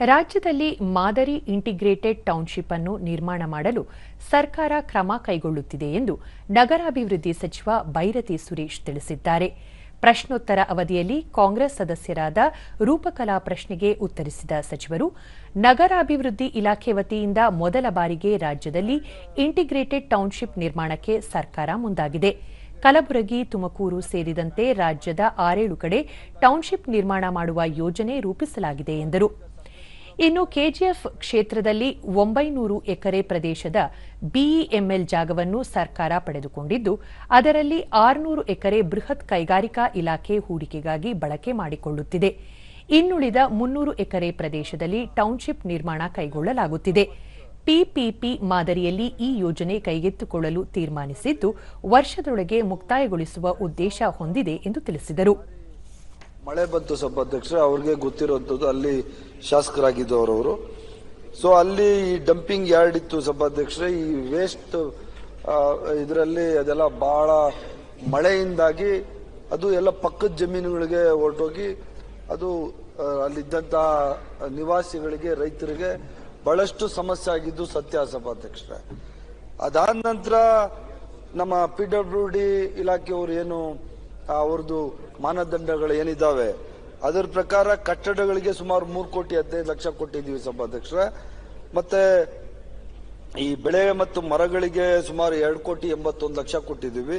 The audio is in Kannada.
ರಾಜ್ಯದಲ್ಲಿ ಮಾದರಿ ಇಂಟಿಗ್ರೇಟೆಡ್ ಟೌನ್ಶಿಪ್ ಅನ್ನು ನಿರ್ಮಾಣ ಮಾಡಲು ಸರ್ಕಾರ ಕ್ರಮ ಕೈಗೊಳ್ಳುತ್ತಿದೆ ಎಂದು ನಗರಾಭಿವೃದ್ಧಿ ಸಚಿವ ಬೈರತಿ ಸುರೇಶ್ ತಿಳಿಸಿದ್ದಾರೆ. ಪ್ರಶ್ನೋತ್ತರ ಅವಧಿಯಲ್ಲಿ ಕಾಂಗ್ರೆಸ್ ಸದಸ್ಯರಾದ ರೂಪಕಲಾ ಪ್ರಶ್ನೆಗೆ ಉತ್ತರಿಸಿದ ಸಚಿವರು, ನಗರಾಭಿವೃದ್ಧಿ ಇಲಾಖೆ ವತಿಯಿಂದ ಮೊದಲ ಬಾರಿಗೆ ರಾಜ್ಯದಲ್ಲಿ ಇಂಟಿಗ್ರೇಟೆಡ್ ಟೌನ್ಶಿಪ್ ನಿರ್ಮಾಣಕ್ಕೆ ಸರ್ಕಾರ ಮುಂದಾಗಿದೆ. ಕಲಬುರಗಿ, ತುಮಕೂರು ಸೇರಿದಂತೆ ರಾಜ್ಯದ ಆರೇಳು ಕಡೆ ಟೌನ್ಶಿಪ್ ನಿರ್ಮಾಣ ಮಾಡುವ ಯೋಜನೆ ರೂಪಿಸಲಾಗಿದೆ ಎಂದರು. ಇನ್ನು ಕೆಜಿಎಫ್ ಕ್ಷೇತ್ರದಲ್ಲಿ ಒಂಬೈನೂರು ಎಕರೆ ಪ್ರದೇಶದ ಬಿಇಎಂಎಲ್ ಜಾಗವನ್ನು ಸರ್ಕಾರ ಪಡೆದುಕೊಂಡಿದ್ದು, ಅದರಲ್ಲಿ ಆರುನೂರು ಎಕರೆ ಬೃಹತ್ ಕೈಗಾರಿಕಾ ಇಲಾಖೆ ಹೂಡಿಕೆಗಾಗಿ ಬಳಕೆ ಮಾಡಿಕೊಳ್ಳುತ್ತಿದೆ. ಇನ್ನುಳಿದ ಮುನ್ನೂರು ಎಕರೆ ಪ್ರದೇಶದಲ್ಲಿ ಟೌನ್ಶಿಪ್ ನಿರ್ಮಾಣ ಕೈಗೊಳ್ಳಲಾಗುತ್ತಿದೆ. ಪಿಪಿಪಿ ಮಾದರಿಯಲ್ಲಿ ಈ ಯೋಜನೆ ಕೈಗೆತ್ತಿಕೊಳ್ಳಲು ತೀರ್ಮಾನಿಸಿದ್ದು, ವರ್ಷದೊಳಗೆ ಮುಕ್ತಾಯಗೊಳಿಸುವ ಉದ್ದೇಶ ಹೊಂದಿದೆ ಎಂದು ತಿಳಿಸಿದರು. ಮಳೆ ಬಂತು ಸಭಾಧ್ಯಕ್ಷ ಅವ್ರಿಗೆ ಗೊತ್ತಿರುವಂಥದ್ದು ಅಲ್ಲಿ ಶಾಸಕರಾಗಿದ್ದವರು ಅವರು ಸೊ ಅಲ್ಲಿ ಈ ಡಂಪಿಂಗ್ ಯಾರ್ಡ್ ಇತ್ತು ಸಭಾಧ್ಯಕ್ಷರೇ, ಈ ವೇಸ್ಟ್ ಇದರಲ್ಲಿ ಅದೆಲ್ಲ ಬಹಳ ಮಳೆಯಿಂದಾಗಿ ಅದು ಎಲ್ಲ ಪಕ್ಕದ ಜಮೀನುಗಳಿಗೆ ಹೊರಟೋಗಿ ಅದು ಅಲ್ಲಿದ್ದಂತಹ ನಿವಾಸಿಗಳಿಗೆ, ರೈತರಿಗೆ ಬಹಳಷ್ಟು ಸಮಸ್ಯೆ ಆಗಿದ್ದು ಸತ್ಯ ಸಭಾಧ್ಯಕ್ಷರೇ. ಅದಾದ ನಂತರ ನಮ್ಮ ಪಿ ಡಬ್ಲ್ಯೂ ಡಿ ಇಲಾಖೆಯವರು ಏನು ಅವ್ರದ್ದು ಮಾನದಂಡಗಳು ಏನಿದ್ದಾವೆ? ಅದರ ಪ್ರಕಾರ ಕಟ್ಟಡಗಳಿಗೆ ಸುಮಾರು ಮೂರು ಕೋಟಿ ಹದಿನೈದು ಲಕ್ಷ ಕೊಟ್ಟಿದ್ದೀವಿ ಸಮಾಧಕ್ಷರ ಮತ್ತೆ ಈ ಬೆಳೆ ಮತ್ತು ಮರಗಳಿಗೆ ಸುಮಾರು ಎರಡು ಕೋಟಿ ಎಂಬತ್ತೊಂದು ಲಕ್ಷ ಕೊಟ್ಟಿದ್ದೀವಿ.